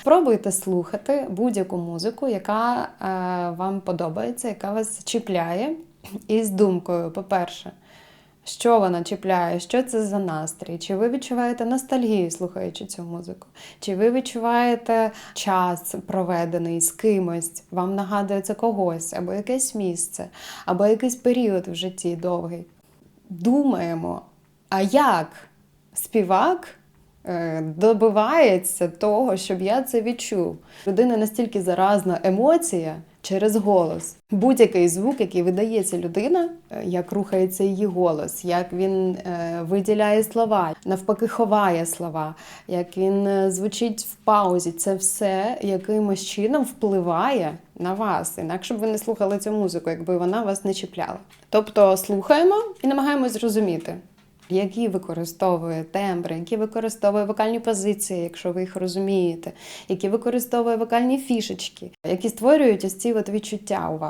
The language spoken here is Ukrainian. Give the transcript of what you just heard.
Спробуйте слухати будь-яку музику, яка е, вам подобається, яка вас чіпляє. І з думкою, по-перше, що вона чіпляє, що це за настрій? Чи ви відчуваєте ностальгію, слухаючи цю музику? Чи ви відчуваєте час проведений з кимось? Вам нагадує це когось, або якесь місце, або якийсь період в житті довгий? Думаємо, а як співак добивається того, щоб я це відчув? Людина настільки заразна емоція через голос. Будь-який звук, який видається людина, е, як рухається її голос, як він е, виділяє слова, навпаки, ховає слова, як він е, звучить в паузі, це все якимось чином впливає на вас. Інакше б ви не слухали цю музику, якби вона вас не чіпляла. Тобто слухаємо і намагаємось зрозуміти. Які використовує тембри, які використовує вокальні позиції, якщо ви їх розумієте, які використовує вокальні фішечки, які створюють ось ці от відчуття у вас.